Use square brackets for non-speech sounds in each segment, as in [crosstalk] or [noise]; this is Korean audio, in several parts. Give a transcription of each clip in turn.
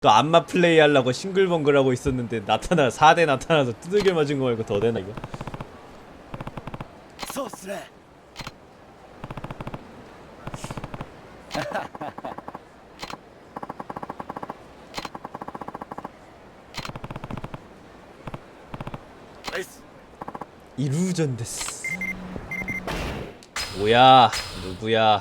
또 안마 플레이 하려고 싱글벙글하고 있었는데 나타나 4대 나타나서 두들겨 맞은 거 말고 더 되나 이거 소스레. [laughs] 이루전 됐어. 뭐야 누구야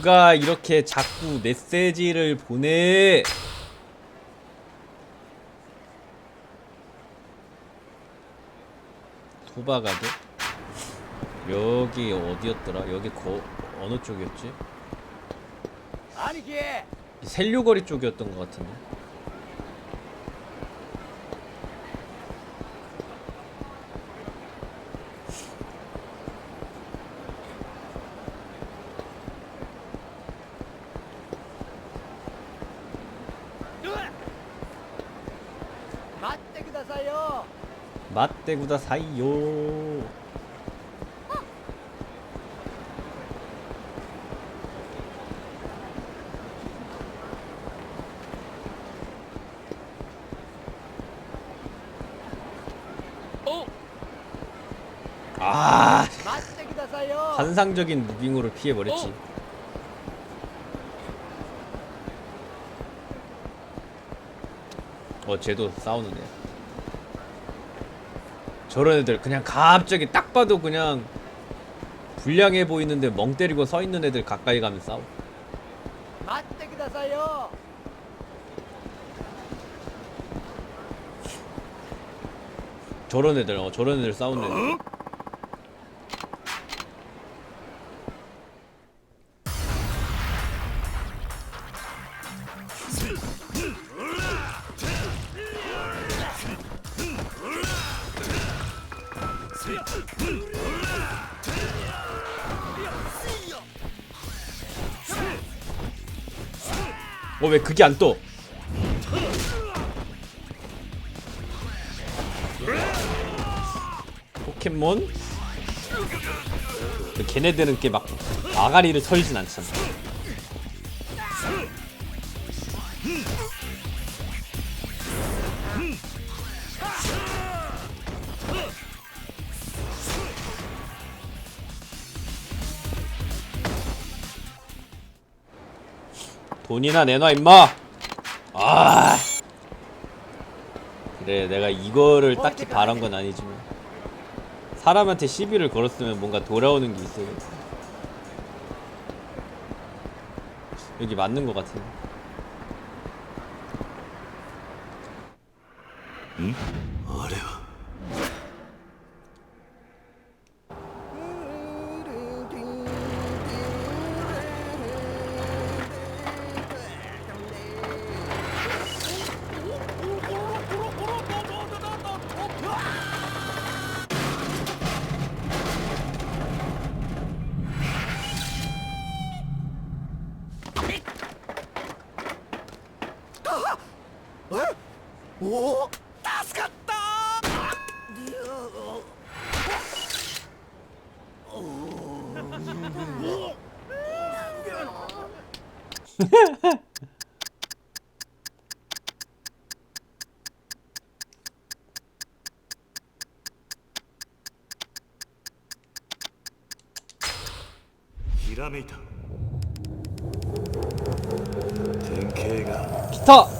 누가 이렇게 자꾸 메시지를 보내 토바가드 여기 어디였더라? 여기 거 어느 쪽이었지? 兄貴 셀류거리 쪽이었던 것 같은데. 떼구다 사이요. 아 환상적인 무빙으로 피해버렸지. 어 쟤도 싸우는 애 저런 애들 그냥 갑자기 딱 봐도 그냥 불량해 보이는데 멍 때리고 서 있는 애들 가까이 가면 싸워. 맞대기다사요. 저런 애들, 어, 저런 애들 싸우는 애들. 그게 안 떠? 포켓몬? 그 걔네들은 이렇게 막 아가리를 털진 않잖아. 돈이나 내놔 임마. 아. 그래 내가 이거를 딱히 바란 건 아니지만 사람한테 시비를 걸었으면 뭔가 돌아오는 게 있어야겠다. 여기 맞는 것 같은데. おお助かったひらめいた。典型が기타来た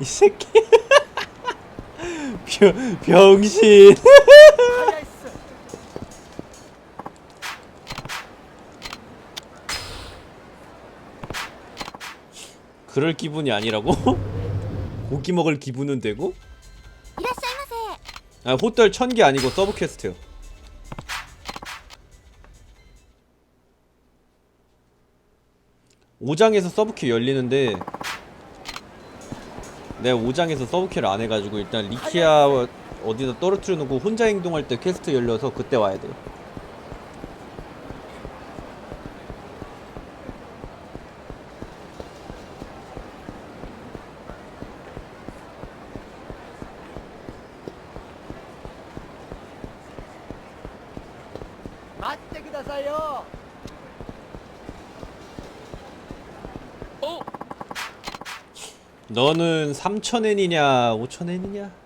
이 새끼. [laughs] 병, 병신. [laughs] 그럴 기분이 아니라고? [laughs] 고기 먹을 기분은 되고? 아, 호텔 천 개 아니고 서브 퀘스트요. 5장에서 서브큐 열리는데 내가 5장에서 서브큐를 안 해가지고 일단 리키아 어디다 떨어뜨려 놓고 혼자 행동할 때 퀘스트 열려서 그때 와야 돼요. 너는 3천엔이냐 5천엔이냐?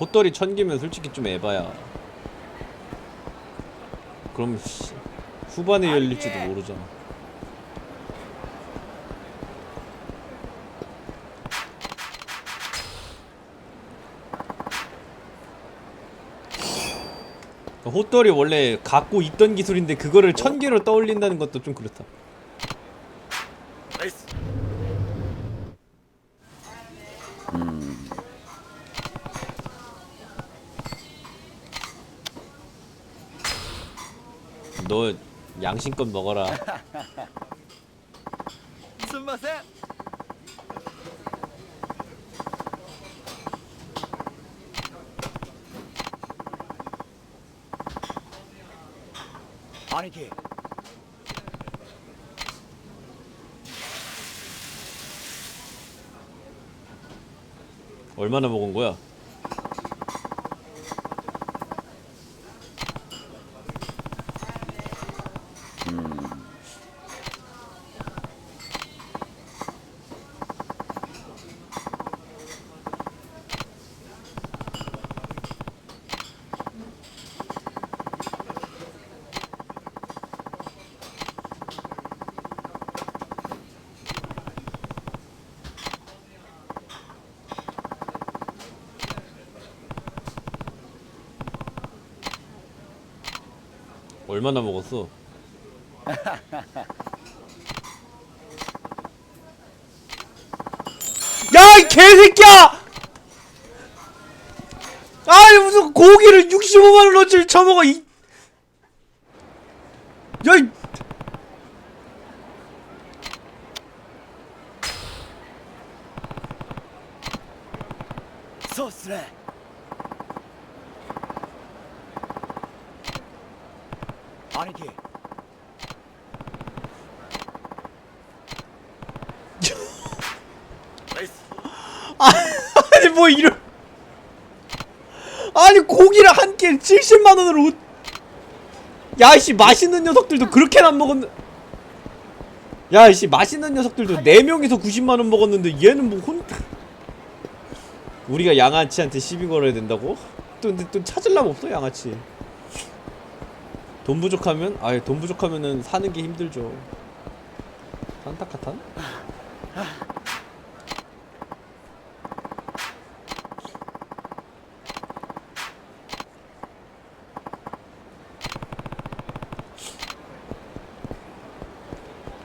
호떨이 천 개면 솔직히 좀 에바야. 그럼 씨, 후반에 열릴지도 모르잖아. 호떨이 원래 갖고 있던 기술인데 그거를 천 개로 떠올린다는 것도 좀 그렇다. 양심껏 먹어라. 무슨 맛에? 아니기. 얼마나 먹은 거야? 얼마나 먹었어? [laughs] 야, 이 개새끼야! 아이, 무슨 고기를 65만원어치를 처먹어, 이. 야, 이. 소스래. 고기를 한 끼에 70만원으로. 야, 이씨, 맛있는 녀석들도 그렇게는 안 먹었는. 야, 이씨, 맛있는 녀석들도 4명이서 90만원 먹었는데 얘는 뭐 혼. 우리가 양아치한테 시비 걸어야 된다고? 또 근데 또 찾으려면 없어 양아치 돈 부족하면 아예 돈 부족하면은 사는 게 힘들죠 산타카탄?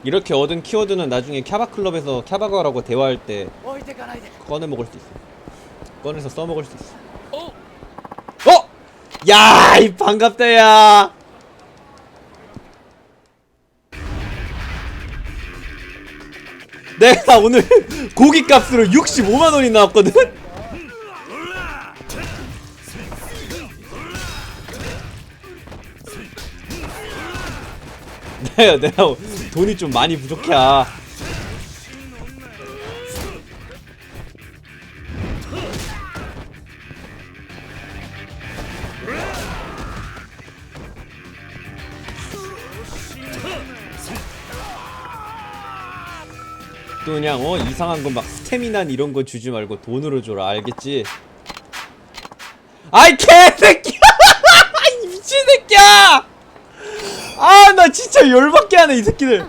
이렇게 얻은 키워드는 나중에 캬바클럽에서 캬바가라고 대화할 때 꺼내 먹을 수 있어 꺼내서 써먹을 수 있어 어? 어! 야! 이 반갑다 야! 내가 오늘 [laughs] 고기값으로 65만원이 나왔거든? [laughs] 내가 내가 돈이 좀 많이 부족해. 또 그냥 어 이상한 거막 스태미난 이런 거 주지 말고 돈으로 줘라 알겠지? 아이 개새끼야 이 미친 새끼야 아 아, 진짜 열받게 하네 이 새끼들.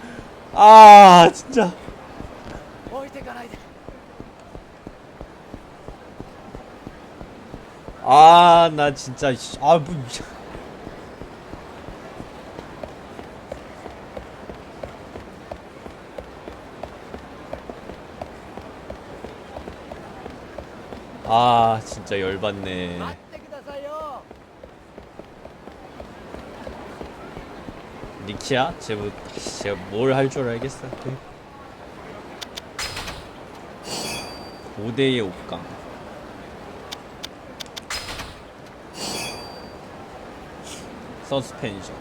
아 진짜. 아 나 진짜 아뭐 아 진짜 열받네. 니키야? 제가 뭐, 제가 뭘 할 줄 알겠어. 5대의 옥강 서스펜션.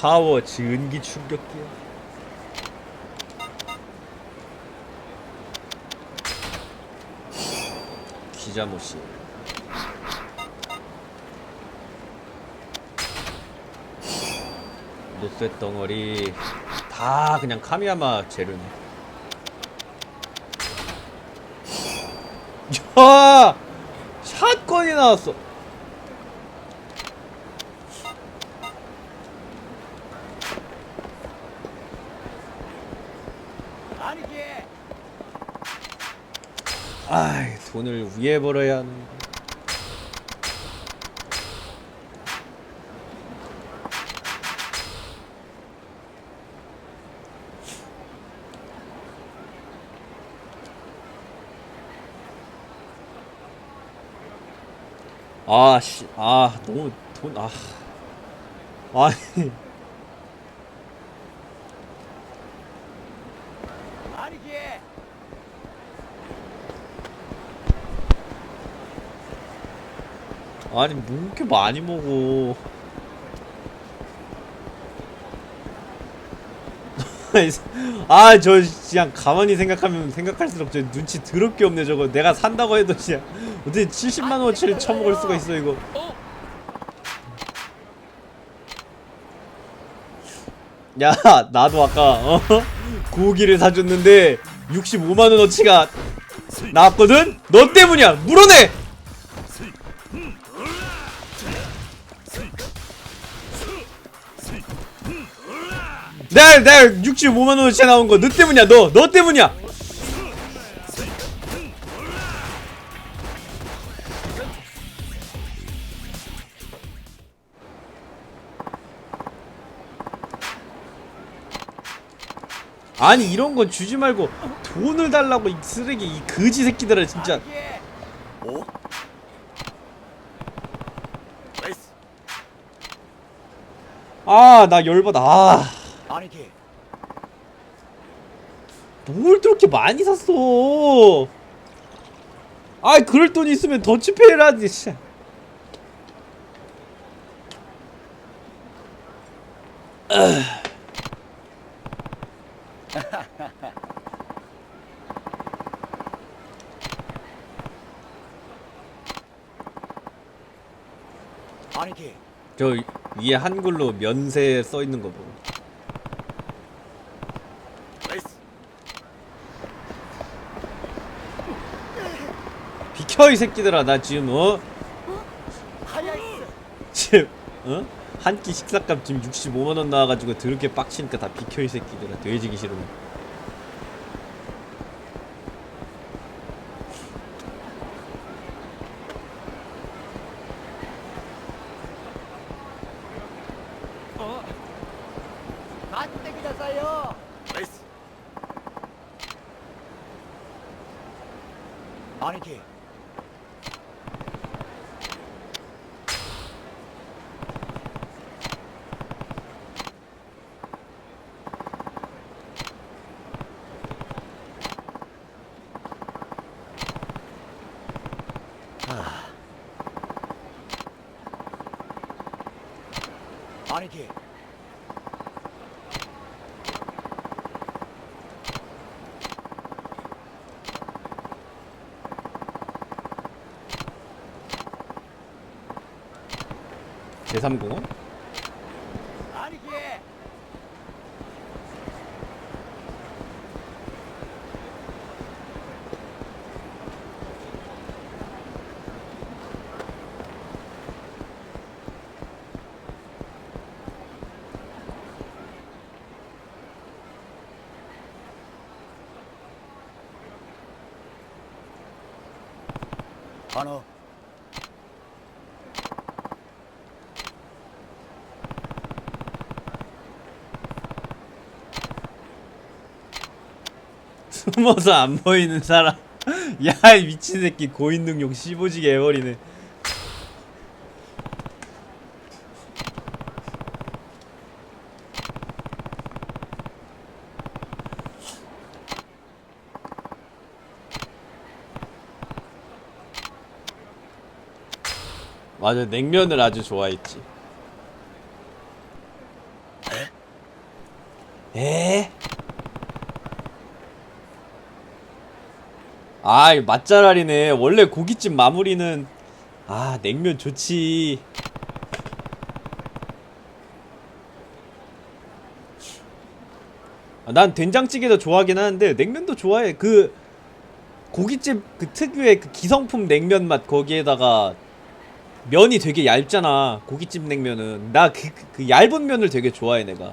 파워 증기 충격기야. 기자모시 노쇠 덩어리 다 그냥 카미야마 재료네. 야! 샷건이 나왔어兄貴 아이 돈을 위에 벌어야 하는 아 씨. 아 너무 돈 아. 아니. 兄貴 아니 뭐 이렇게 많이 먹어. [laughs] 아 저 그냥 가만히 생각하면 생각할수록 저 눈치 더럽게 없네 저거. 내가 산다고 해도 그냥 어떻게 70만 원어치를 처먹을 수가 있어 이거 야 나도 아까 어? 고기를 사줬는데 65만 원어치가 나왔거든? 너 때문이야 물어내! 내가 내가 65만 원어치 나온 거 너 때문이야 너 너 때문이야 아니 이런 건 주지 말고 돈을 달라고 이 쓰레기 이 거지 새끼들아 진짜 아, 어? 아나 열받아 아. 아니기. 뭘 그렇게 많이 샀어 아 그럴 돈 있으면 더치페이를 하지 씨. 으. [laughs] 아니 저 위에 한글로 면세 써 있는 거 보고. 비켜 이 새끼들아 나 지금 어? 지금 어? 한 끼 식사값 지금 65만 원 나와가지고 더럽게 빡치니까 다 비켜 이 새끼들아. 돼지기 싫으면. 兄貴 제3공 하나. 숨어서 안 보이는 사람 [laughs] 야 이 미친 새끼 고인 능력 15지게 해버리네 맞아 냉면을 아주 좋아했지 에? 아, 이 맛잘알이네. 원래 고깃집 마무리는 아, 냉면 좋지. 아, 난 된장찌개도 좋아하긴 하는데 냉면도 좋아해. 그 고깃집 그 특유의 그 기성품 냉면 맛 거기에다가 면이 되게 얇잖아. 고깃집 냉면은 나 그 그 얇은 면을 되게 좋아해 내가.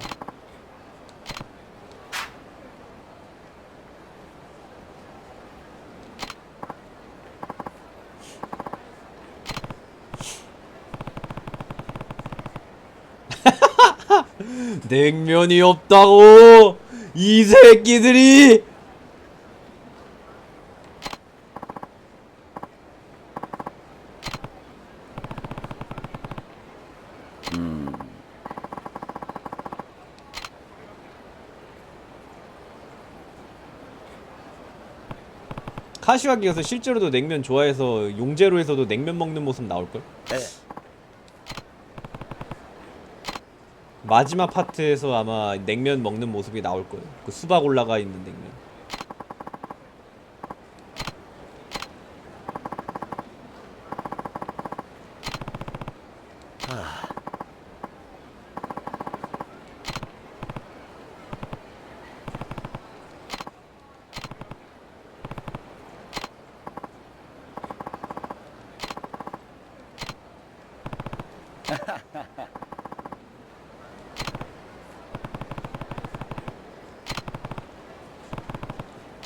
[laughs] 냉면이 없다고 이 새끼들이 카시와기 가서 실제로도 냉면 좋아해서 용제로에서도 냉면 먹는 모습 나올걸? 네. 마지막 파트에서 아마 냉면 먹는 모습이 나올 거예요. 그 수박 올라가 있는 냉면.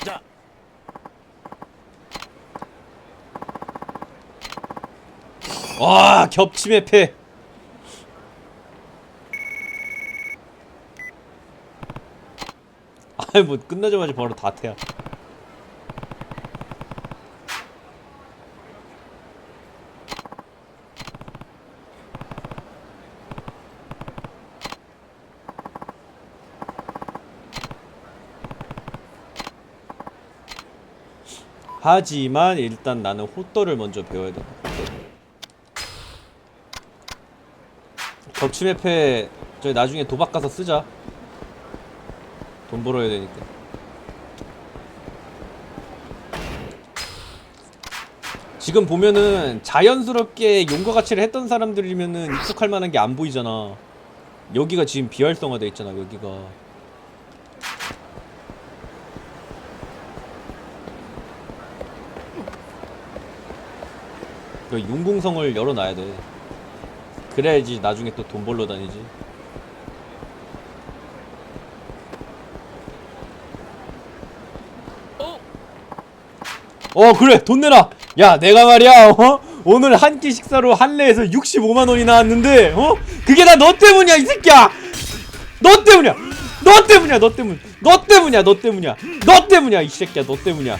자. 와 겹침의 패. 아이 뭐 끝나자마자 바로 다태야. 하지만 일단 나는 호떠를 먼저 배워야 돼. 겹침의 패 저희 나중에 도박 가서 쓰자. 돈 벌어야 되니까. 지금 보면은 자연스럽게 용과 가치를 했던 사람들이면은 익숙할 만한 게 안 보이잖아. 여기가 지금 비활성화돼 있잖아. 여기가. 그 용궁성을 열어놔야 돼. 그래야지 나중에 또 돈 벌러 다니지. 어 그래 돈 내라. 야 내가 말이야 어 오늘 한 끼 식사로 한레에서 65만 원이 나왔는데 어 그게 다 너 때문이야 이 새끼야. 너 때문이야. 너 때문이야 너 때문. 너 때문이야 너 때문이야. 너 때문이야 이 새끼야 너 때문이야.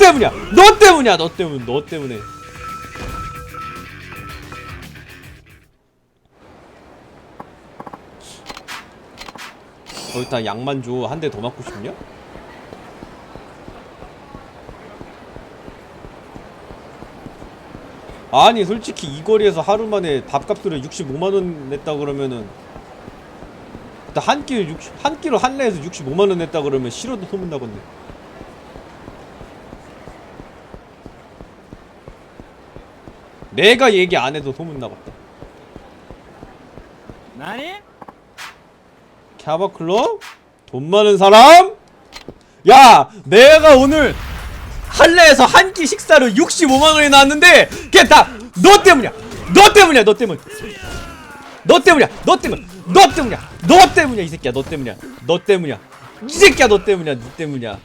때문이야. 너 때문이야. 너 때문. 너 때문에. 거기다 약만 줘. 한 대 더 맞고 싶냐? 아니 솔직히 이 거리에서 하루 만에 밥값으로 65만 원 냈다 그러면은 한 끼, 60, 한 끼로 한래에서 65만 원 냈다 그러면 싫어도 소문 나겠네. 내가 얘기 안 해도 소문 나갔다. 나니? 캬바클럽? 돈 많은 사람? 야, 내가 오늘 한래에서 한 끼 식사로 65만 원이 나왔는데 그게 다 너 때문이야. 너 때문이야. 너 때문. 너 때문이야. 너 때문. 너 때문이야. 너 때문이야. 이 새끼야. 너 때문이야. 너 때문이야. 이 새끼야 너 때문이야 너 때문이야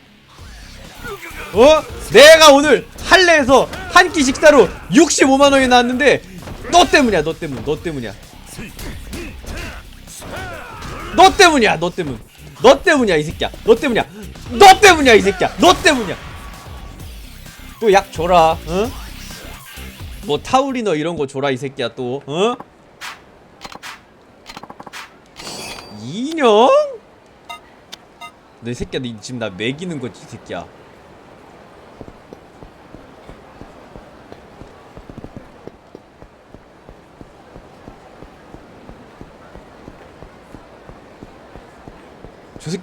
어? 내가 오늘 할래에서 한 끼 식사로 65만 원이 나왔는데 너 때문이야 너 때문 너 때문이야 너 때문이야 너 때문 너 때문이야 이 새끼야 너 때문이야 너 때문이야 이 새끼야 너 때문이야 또 약 줘라 어? 뭐 타우리너 이런 거 줘라 이 새끼야 또 어? 인형? 너이 새끼야 너 지금 나 매기는 거지 이 새끼야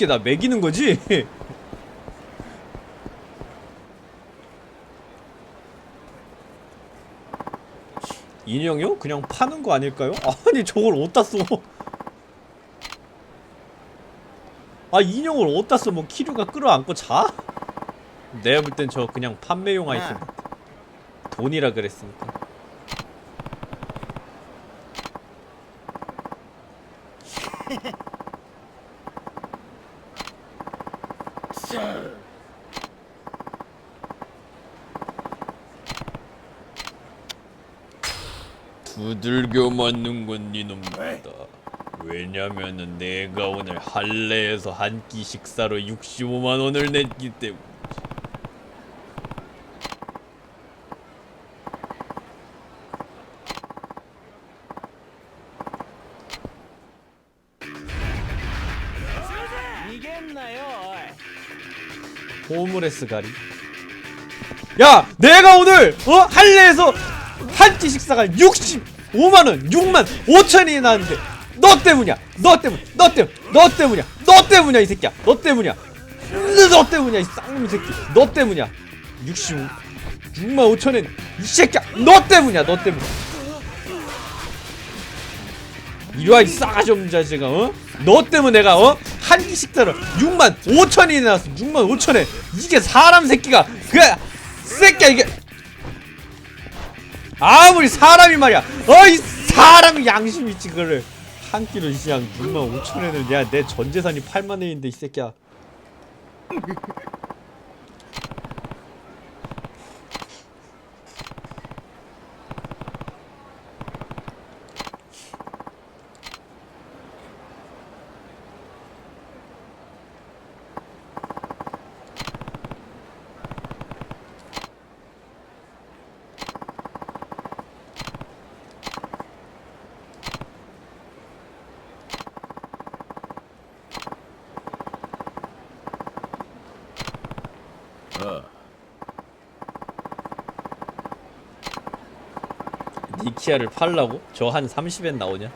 저 새끼 나 매기는 거지? [laughs] 인형이요? 그냥 파는 거 아닐까요? 아니 저걸 어디다 써? 아 인형을 어디다 써? 뭐 키류가 끌어안고 자? 내가 볼 땐 저 그냥 판매용 아이템 같아 돈이라 그랬으니까 [laughs] 두들겨 맞는 건 니놈이다. 왜냐면은 내가 오늘 할래에서 한 끼 식사로 65만 원을 냈기 때문. 호물레스 가리. 야, 내가 오늘 어 할래에서 한 끼 식사가 65만 원, 6만 5천이 나왔는데 너 때문이야. 너 때문. 너 때문. 너 때문이야. 너 때문이야 이 새끼야. 너 때문이야. 너 때문이야 이 쌍놈 새끼. 너 때문이야. 65 6만 5천엔 이 새끼야. 너 때문이야. 너 때문. 이리와 이 싸가지 없는 자식아 어? 너 때문에 내가 어? 한 끼 식사를 6만 5천이 나왔어. 6만 5천에. 이게 사람 새끼가. 그 새끼야 이게. 아무리 사람이 말이야. 어이 사람이 양심 있지 그거를. 한 끼로 그냥 6만 5천에는 내가 내 전재산이 8만 원인데 이 새끼야 니키아를 팔라고? 저 한 30엔 나오냐?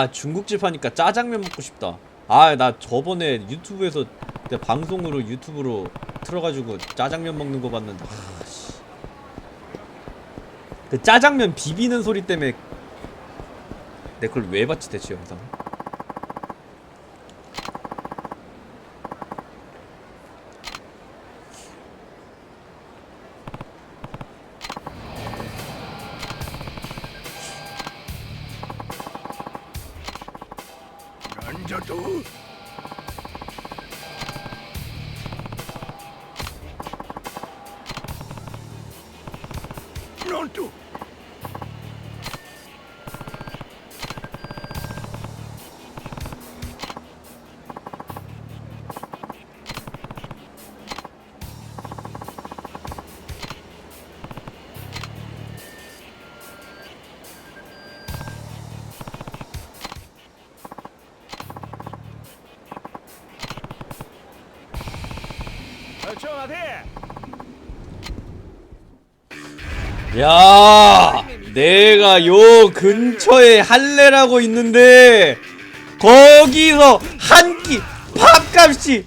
아 중국집 하니까 짜장면 먹고 싶다. 아 나 저번에 유튜브에서 내 방송으로 유튜브로 틀어가지고 짜장면 먹는 거 봤는데 아씨. 그 짜장면 비비는 소리 때문에 내 그걸 왜 봤지 대체 영상 야 내가 요 근처에 할래라고 있는데 거기서 한 끼 밥값이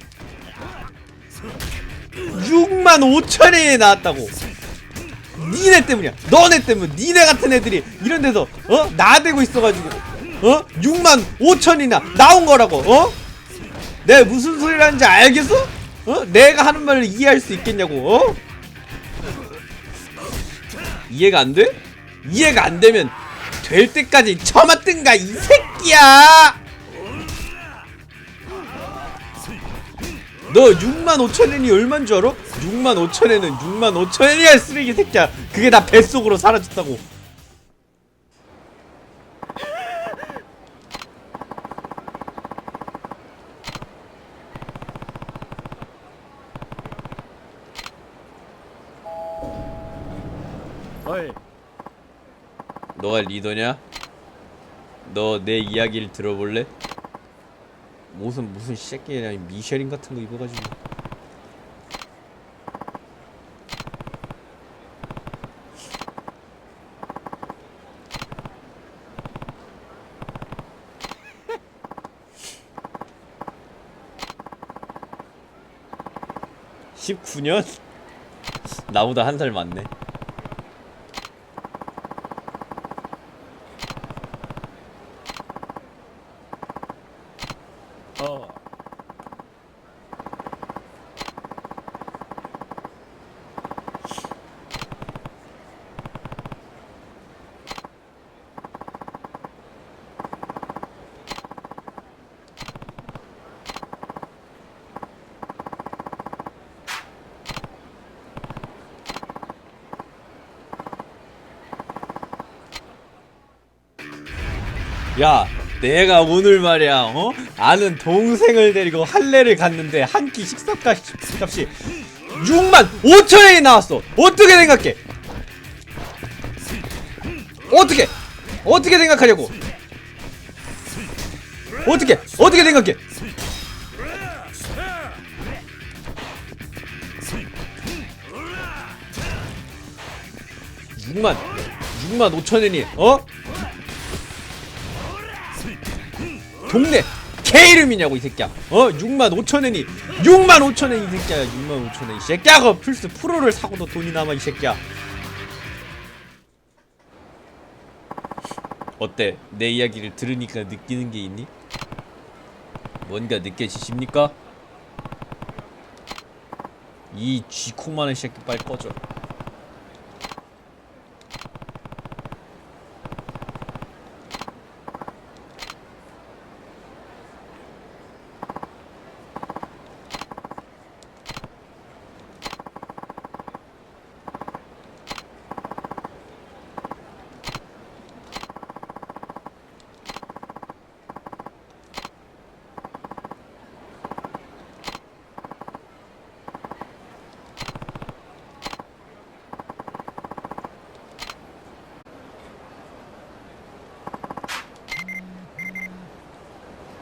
6만 5천원이 나왔다고. 니네 때문이야. 너네 때문 니네 같은 애들이 이런 데서 어? 나대고 있어가지고 어? 6만 5천이나 나온 거라고 어? 내가 무슨 소리를 하는지 알겠어 어? 내가 하는 말을 이해할 수 있겠냐고 어? 이해가 안 돼? 이해가 안 되면 될 때까지 처맞든가 이 새끼야! 너 6만 5천엔이 얼만 줄 알아? 6만 5천엔은 6만 5천엔이야 쓰레기 새끼야. 그게 다 뱃속으로 사라졌다고 어이 너가 리더냐? 너 내 이야기를 들어볼래? 무슨 무슨 새끼냐 미쉐린 같은 거 입어가지고 (19년) 나보다 한 살 많네 어 야, 내가 오늘 말이야, 어? 아는 동생을 데리고 할례를 갔는데 한 끼 식사값 값이 6만 5천 원이 나왔어. 어떻게 생각해? 어떻게? 어떻게 생각하냐고? 어떻게? 어떻게 생각해? 육만육만 5천 원이 어? 동네 개 이름이냐고 이 새끼야. 어? 6만 5천엔이. 6만 5천엔 이 새끼야. 6만 5천엔 이. 새끼야 그 플스 프로를 사고도 돈이 남아 이 새끼야. 어때? 내 이야기를 들으니까 느끼는 게 있니? 뭔가 느껴지십니까? 이 쥐콩만한 새끼 빨리 꺼져